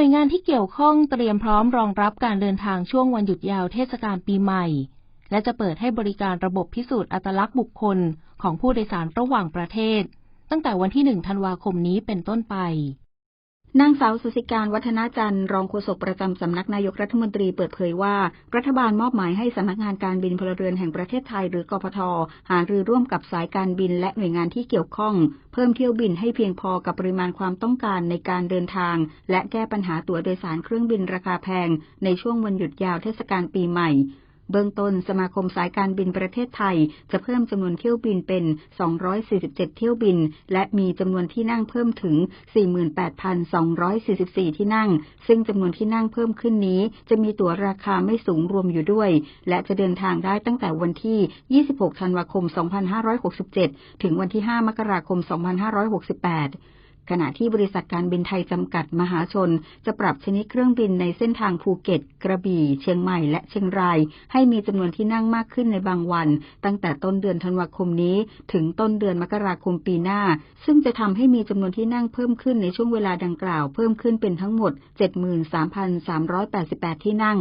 น่วยงานที่เกี่ยวข้องเตรียมพร้อมรองรับการเดินทางช่วงวันหยุดยาวเทศกาลปีใหม่ และจะเปิดให้บริการระบบพิสูจน์อัตลักษณ์บุคคลของผู้โดยสารระหว่างประเทศ ตั้งแต่วันที่ 1 ธันวาคมนี้เป็นต้นไป นางสาวสุสิการวัฒนาจันทร์รองโฆษกประจำสำนักนายกรัฐมนตรีเปิดเผยว่า รัฐบาลมอบหมายให้สำนักงานการบินพลเรือนแห่งประเทศไทยหรือกพทหารือร่วมกับสายการบินและหน่วยงานที่เกี่ยวข้อง เพิ่มเที่ยวบินให้เพียงพอกับปริมาณความต้องการในการเดินทาง และแก้ปัญหาตั๋วโดยสารเครื่องบินราคาแพง ในช่วงวันหยุดยาวเทศกาลปีใหม่ เบื้องต้นสมาคมสายการบินประเทศไทย จะเพิ่มจำนวนเที่ยวบินเป็น 247 เที่ยวบิน และมีจำนวนที่นั่งเพิ่มถึง 48,244 ที่นั่ง ซึ่งจำนวนที่นั่งเพิ่มขึ้นนี้ จะมีตั๋วราคาไม่สูงรวมอยู่ด้วย และจะเดินทางได้ตั้งแต่วันที่ 26 ธันวาคม 2567 ถึงวันที่ 5 มกราคม 2568 ขณะที่บริษัทการบินไทยจำกัดมหาชน จะปรับชนิดเครื่องบินในเส้นทางภูเก็ต กระบี่ เชียงใหม่และเชียงราย ให้มีจำนวนที่นั่งมากขึ้นในบางวัน ตั้งแต่ต้นเดือนธันวาคมนี้ ถึงต้นเดือนมกราคมปีหน้า ซึ่งจะทำให้มีจำนวนที่นั่งเพิ่มขึ้นในช่วงเวลาดังกล่าวเพิ่มขึ้นเป็นทั้งหมด 73,388 ที่นั่ง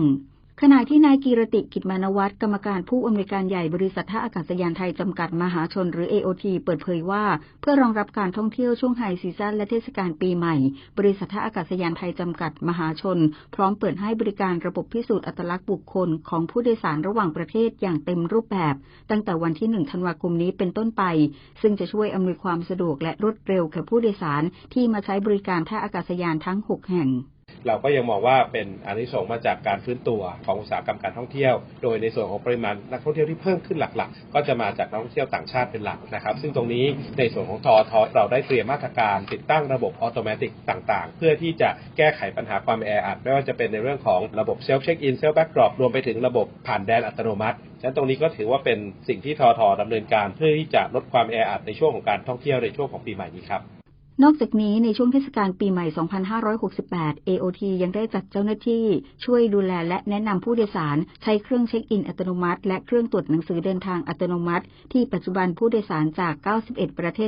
ขณะที่นายกีรติกิจมานวัตรกรรมการผู้อำนวยการใหญ่บริษัทท่าอากาศยานไทยจำกัดมหาชนหรือ AOT เปิดเผยว่า เพื่อรองรับการท่องเที่ยวช่วงไฮซีซั่นและเทศกาลปีใหม่ บริษัทท่าอากาศยานไทยจำกัดมหาชน พร้อมเปิดให้บริการระบบพิสูจน์อัตลักษณ์บุคคลของผู้โดยสารระหว่างประเทศอย่างเต็มรูปแบบ ตั้งแต่วันที่ 1 ธันวาคมนี้เป็นต้นไป ซึ่งจะช่วยอำนวยความสะดวกและรวดเร็วแก่ผู้โดยสารที่มาใช้บริการท่าอากาศยานทั้ง 6 แห่ง เราก็ยังมองว่าเป็นอนิสงส์มาจากการฟื้นตัวของอุตสาหกรรมการท่องเที่ยว โดยในส่วนของปริมาณนักท่องเที่ยวที่เพิ่มขึ้นหลักๆ ก็จะมาจากนักท่องเที่ยวต่างชาติเป็นหลักนะครับ ซึ่งตรงนี้ในส่วนของทอทเราได้เตรียมมาตรการติดตั้งระบบอัตโนมัติต่างๆ เพื่อที่จะแก้ไขปัญหาความแออัดไม่ว่าจะเป็นในเรื่องของระบบเซลฟ์เช็คอินเซลฟ์แบ็กดรอปรวมไปถึงระบบผ่านแดนอัตโนมัติฉะนั้นตรงนี้ก็ถือว่าเป็นสิ่งที่ทอทดำเนินการเพื่อที่จะลดความแออัดในช่วงของการท่องเที่ยวในช่วงของปีใหม่นี้ครับ นอกจากนี้ในช่วงเทศกาลปีใหม่ 2568 AOT ยังได้จัดเจ้าหน้าที่ ช่วยดูแลและแนะนำผู้โดยสาร ใช้เครื่องเช็คอินอัตโนมัติ และเครื่องตรวจหนังสือเดินทางอัตโนมัติ ที่ปัจจุบันผู้โดยสารจาก 91 ประเทศ